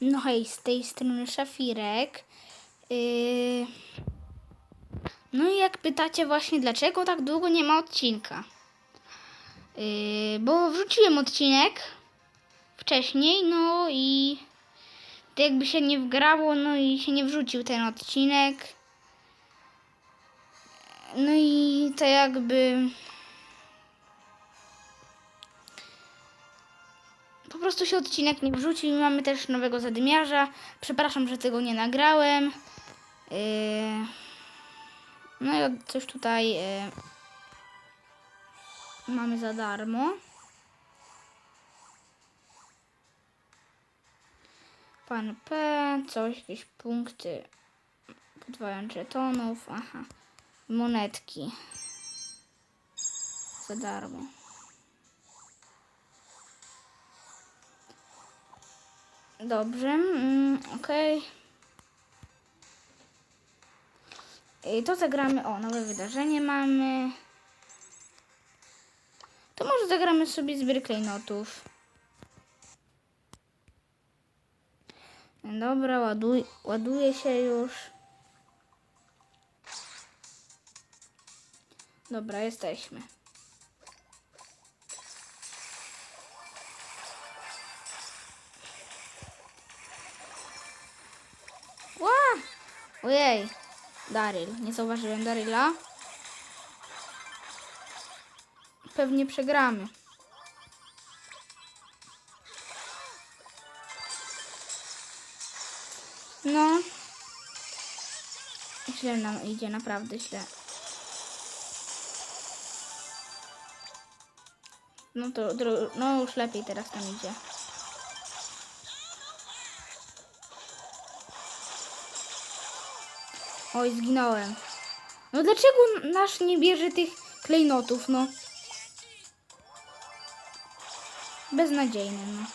No hej, z tej strony Szafirek. Yy... No i jak pytacie właśnie, dlaczego tak długo nie ma odcinka? Yy, bo wrzuciłem odcinek wcześniej, no i to jakby się nie wgrało, no i się nie wrzucił ten odcinek. No i to jakby... prostu się odcinek nie wrzucił. Mamy też nowego zadymiarza. Przepraszam, że tego nie nagrałem. Yy... No i coś tutaj yy... mamy za darmo. Pan P, coś, jakieś punkty. Podwajanie żetonów, aha. Monetki. Za darmo. Dobrze, mm, okej. I to zagramy, o, nowe wydarzenie mamy. To może zagramy sobie zbiór klejnotów. Dobra, ładuj, ładuje się już. Dobra, jesteśmy. Ojej, Daryl. Nie zauważyłem Daryla. Pewnie przegramy. No. Źle nam idzie, naprawdę źle. No to, no już lepiej teraz nam idzie. Oj, zginąłem. No dlaczego nasz nie bierze tych klejnotów, no? Beznadziejne, no.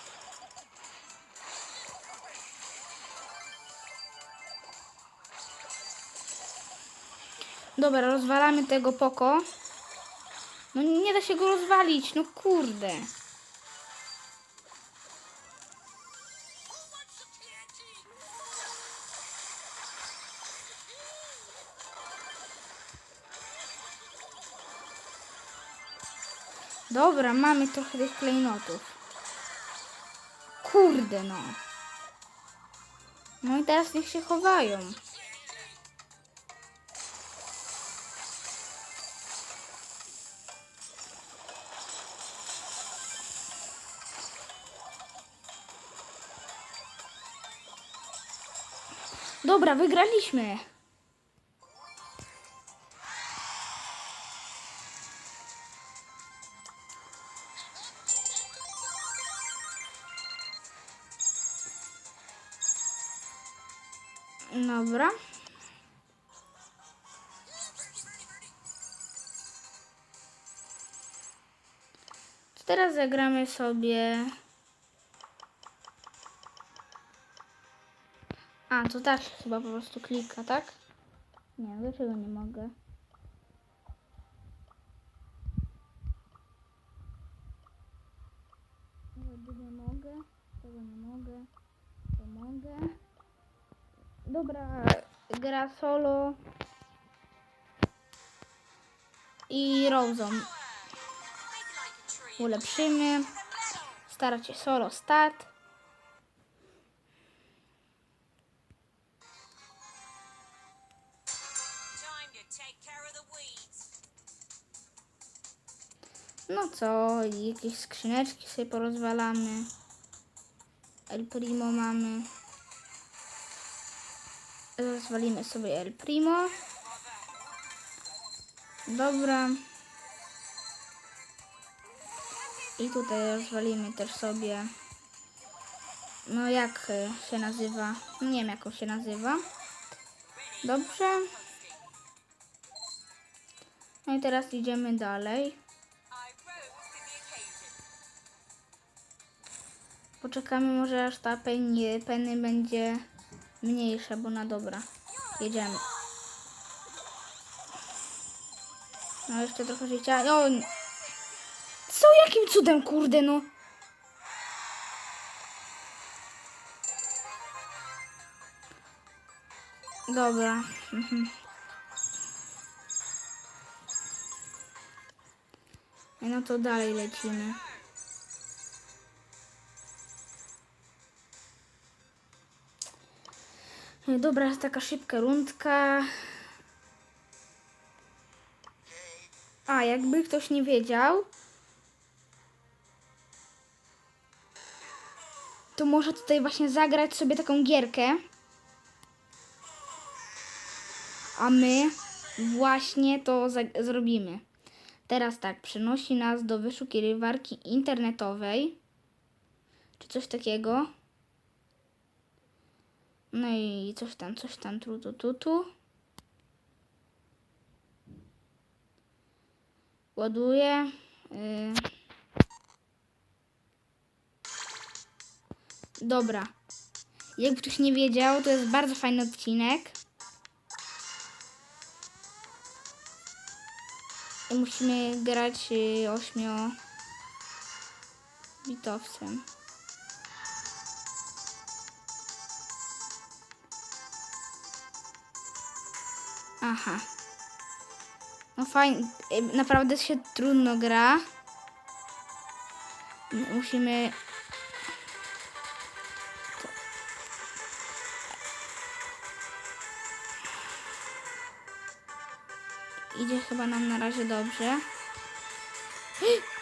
Dobra, rozwalamy tego poko. No nie da się go rozwalić, no kurde. Dobra, mamy trochę tych klejnotów. Kurde no. No i teraz niech się chowają. Dobra, wygraliśmy. Dobra. Teraz zagramy sobie. A, to tak chyba po prostu klika, tak? Nie, dlaczego nie mogę? Tego nie mogę, tego nie mogę, to mogę. Dobra, gra solo i Rozą ulepszymy. Starać się solo stat. No co, jakieś skrzyneczki sobie porozwalamy. El Primo mamy. Rozwalimy sobie El Primo. Dobra. I tutaj rozwalimy też sobie. No jak się nazywa? Nie wiem jak on się nazywa. Dobrze. No i teraz idziemy dalej. Poczekamy może aż ta penny, penny będzie mniejsze, bo na dobra. Jedziemy. No jeszcze trochę życia. No, co jakim cudem, kurde, no. Dobra. No to dalej lecimy. Dobra, jest taka szybka rundka. A, jakby ktoś nie wiedział, to może tutaj właśnie zagrać sobie taką gierkę. A my właśnie to zrobimy. Teraz tak, przenosi nas do wyszukiwarki internetowej. Czy coś takiego. No i coś tam, coś tam, tu, tu, tu, tu. Ładuję. Y... Dobra. Jakby ktoś nie wiedział, to jest bardzo fajny odcinek. I musimy grać y, ośmio bitowcem. Aha. No fajnie, y, naprawdę się trudno gra. Musimy Idzie chyba nam na razie dobrze.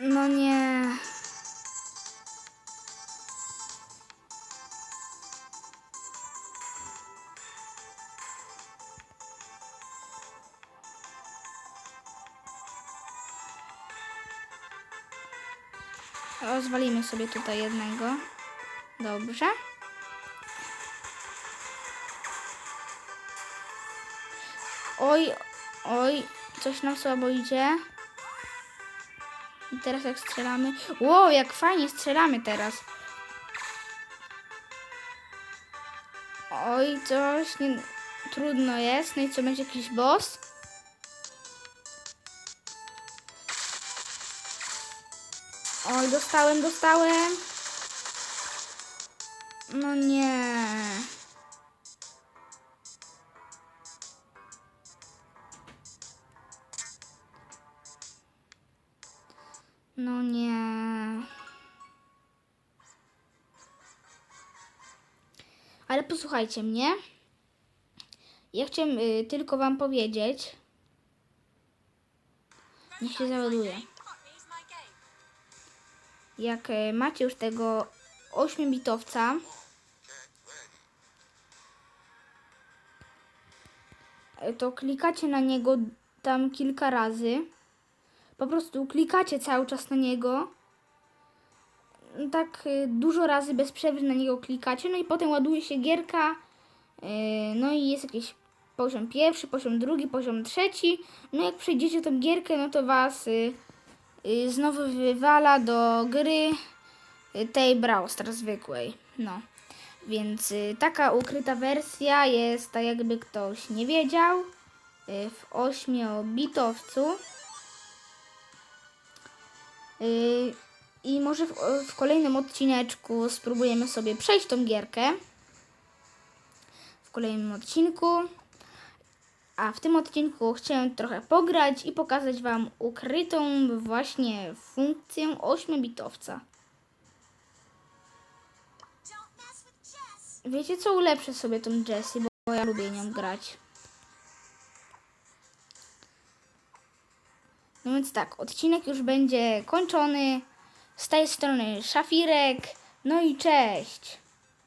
No nie. Rozwalimy sobie tutaj jednego. Dobrze. Oj, oj, coś nam słabo idzie. I teraz jak strzelamy. Wow, jak fajnie strzelamy teraz. Oj, coś nie... trudno jest. No i co, będzie jakiś boss? Oj, dostałem, dostałem. No nie. No nie. Ale posłuchajcie mnie. Ja chciałem y, tylko wam powiedzieć. Niech się załaduje. Jak y, macie już tego 8-bitowca, y, to klikacie na niego tam kilka razy. Po prostu klikacie cały czas na niego. Tak y, dużo razy bez przerwy na niego klikacie, no i potem ładuje się gierka. No i jest jakiś poziom pierwszy, poziom drugi, poziom trzeci. No jak przejdziecie tą gierkę, no to was znowu wywala do gry tej Brawl zwykłej. No. Więc y, taka ukryta wersja jest, tak jakby ktoś nie wiedział, y, w 8-bitowcu. Y, I może w, w kolejnym odcineczku spróbujemy sobie przejść tą gierkę. W kolejnym odcinku. A w tym odcinku chciałem trochę pograć i pokazać Wam ukrytą właśnie funkcję 8-bitowca. Don't mess with Jess. Wiecie co? Ulepszę sobie tą Jessie, bo ja lubię nią grać. No więc tak, odcinek już będzie kończony. Z tej strony Szafirek. No i cześć!